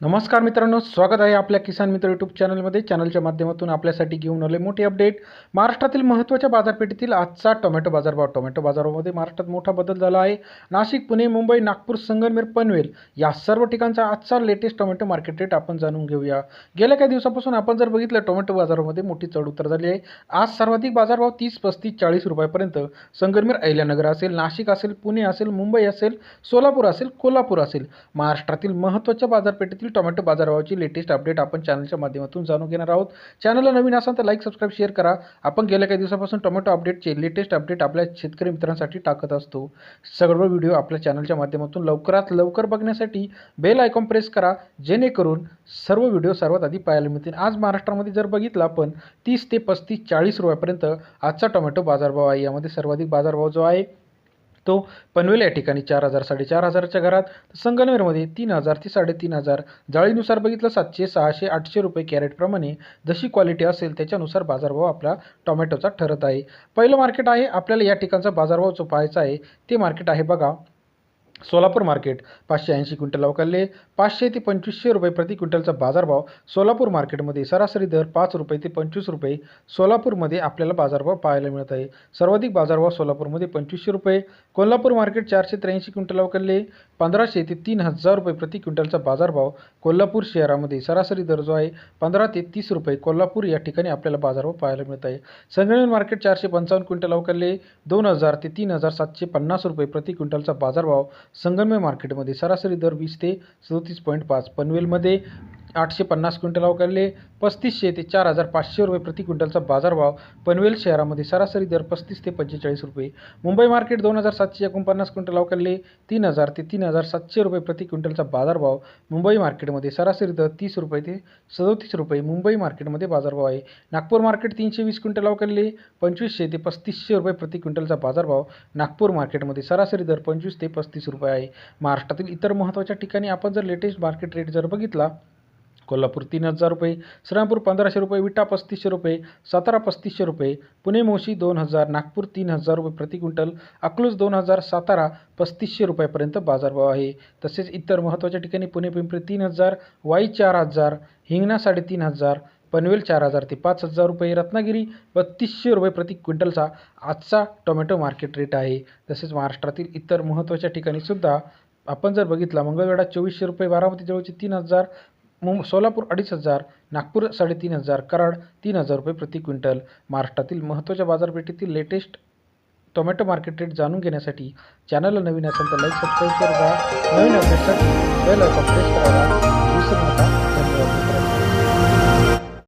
नमस्कार मित्रांनो स्वागत आहे आपल्या किसान मित्र यूट्यूब चॅनलमध्ये चॅनलच्या माध्यमातून आपल्यासाठी घेऊन आले मोठे अपडेट महाराष्ट्रातील महत्त्वाच्या बाजारपेठेतील आजचा टोमॅटो बाजारभाव. टोमॅटो बाजारामध्ये महाराष्ट्रात मोठा बदल झाला आहे. नाशिक पुणे मुंबई नागपूर संगमेर पनवेल या सर्व ठिकाणचा आजचा लेटेस्ट टोमॅटो मार्केट रेट आपण जाणून घेऊया. गेल्या काही दिवसापासून आपण जर बघितलं टोमॅटो बाजारामध्ये मोठी चढउतार झाली आहे. आज सर्वाधिक बाजारभाव तीस पस्तीस चाळीस रुपयापर्यंत. संगमेर अहिल्यानगर असेल नाशिक असेल पुणे असेल मुंबई असेल सोलापूर असेल कोल्हापूर असेल. महाराष्ट्रातील महत्त्वाच्या बाजारपेठेतील टोमॅटो बाजारभावाची लेटेस्ट अपडेट आपण चॅनलच्या माध्यमातून जाणून घेणार आहोत. चॅनलला नवीन असाल तर लाईक सबस्क्राईब शेअर करा. आपण गेल्या काही दिवसापासून टोमॅटो अपडेटचे लेटेस्ट अपडेट आपल्या शेतकरी मित्रांसाठी टाकत असतो. सर्व व्हिडिओ आपल्या चॅनलच्या माध्यमातून लवकरात लवकर बघण्यासाठी बेल आयकॉन प्रेस करा. जेणेकरून सर्व व्हिडिओ सर्वात आधी पाहायला मिळतील. आज महाराष्ट्रामध्ये जर बघितला आपण तीस ते पस्तीस चाळीस रुपयापर्यंत आजचा टोमॅटो बाजारभाव आहे. यामध्ये सर्वाधिक बाजारभाव जो आहे तो पनवेल या ठिकाणी चार हजार साडेचार हजारच्या घरात तर संगमनेरमध्ये तीन हजार ते साडेतीन हजार. जाळीनुसार बघितलं सातशे सहाशे आठशे रुपये कॅरेटप्रमाणे जशी क्वालिटी असेल त्याच्यानुसार बाजारभाव आपला टोमॅटोचा ठरत आहे. पहिलं मार्केट आहे आपल्याला या ठिकाणचा बाजारभाव जो पाहायचा आहे ते मार्केट आहे बघा. सोलापूर मार्केट पाचशे ऐंशी क्विंटल अवकालले पाचशे ते पंचवीसशे रुपये प्रति क्विंटलचा बाजारभाव सोलापूर मार्केटमध्ये सरासरी दर पाच रुपये ते पंचवीस रुपये सोलापूरमध्ये आपल्याला बाजारभाव पाहायला मिळत आहे. सर्वाधिक बाजारभाव सोलापूरमध्ये पंचवीसशे रुपये कोल्हापूर मार्केट चारशे त्र्याऐंशी क्विंटल अवकालले पंधराशे ते तीन हजार रुपये प्रति क्विंटलचा बाजारभाव कोल्हापूर शहरामध्ये सरासरी दर जो आहे पंधरा ते तीस रुपये कोल्हापूर या ठिकाणी आपल्याला बाजारभाव पाहायला मिळत आहे. संगमेर मार्केट चारशे पंचावन्न क्विंटल अवकालले दोन हजार ते तीन हजार सातशे पन्नास रुपये प्रति क्विंटलचा बाजारभाव संगमनेर मार्केटमध्ये सरासरी दर वीस ते सदोतीस पॉईंट पाच पनवेलमध्ये आठशे पन्नास क्विंटल अवकाळले पस्तीसशे ते चार हजार पाचशे रुपये प्रति क्विंटलचा बाजारभाव. पनवेल शहरामध्ये सरासरी दर पस्तीस ते पंचेचाळीस रुपये. मुंबई मार्केट दोन हजार सातशे एकोणपन्नास क्विंटल अवकाळले तीन हजार ते तीन हजार सातशे रुपये प्रति क्विंटलचा बाजारभाव. मुंबई मार्केटमध्ये सरासरी दर तीस रुपये ते सदोतीस रुपये मुंबई मार्केटमध्ये बाजारभाव आहे. नागपूर मार्केट तीनशे वीस क्विंटल अवकाळले पंचवीसशे ते पस्तीसशे रुपये प्रति क्विंटलचा बाजारभाव. नागपूर मार्केटमध्ये सरासरी दर पंचवीस ते पस्तीस रुपये आहे. महाराष्ट्रातील इतर महत्त्वाच्या ठिकाणी आपण जर लेटेस्ट मार्केट रेट जर बघितला कोल्हापूर तीन हजार रुपये श्रीरामपूर पंधराशे रुपये विटा पस्तीसशे रुपये सातारा पस्तीसशे रुपये पुणे मोशी दोन हजार नागपूर तीन हजार रुपये प्रति क्विंटल अकलूज दोन हजार सातारा पस्तीसशे रुपयापर्यंत बाजारभाव आहे. तसेच इतर महत्त्वाच्या ठिकाणी पुणे पिंपरी तीन हजार वाई चार हजार हिंगणा साडेतीन हजार पनवेल चार हजार ते पाच हजार रुपये रत्नागिरी बत्तीसशे रुपये प्रति क्विंटलचा आजचा टोमॅटो मार्केट रेट आहे. तसेच महाराष्ट्रातील इतर महत्त्वाच्या ठिकाणी सुद्धा आपण जर बघितला मंगळवेढा चोवीसशे रुपये बारामती जवळचे तीन हजार मुं सोलापूर अडीच हजार नागपूर साडेतीन हजार कराड तीन हजार रुपये प्रति क्विंटल. महाराष्ट्रातील महत्त्वाच्या बाजारपेठेतील लेटेस्ट टोमॅटो मार्केट रेट जाणून घेण्यासाठी चॅनलला नवीन असेल तर लाईक सबस्क्राईब करा. नवीन अपडेटसाठी बेल ऑफ प्रेस करायला विसरू नका. धन्यवाद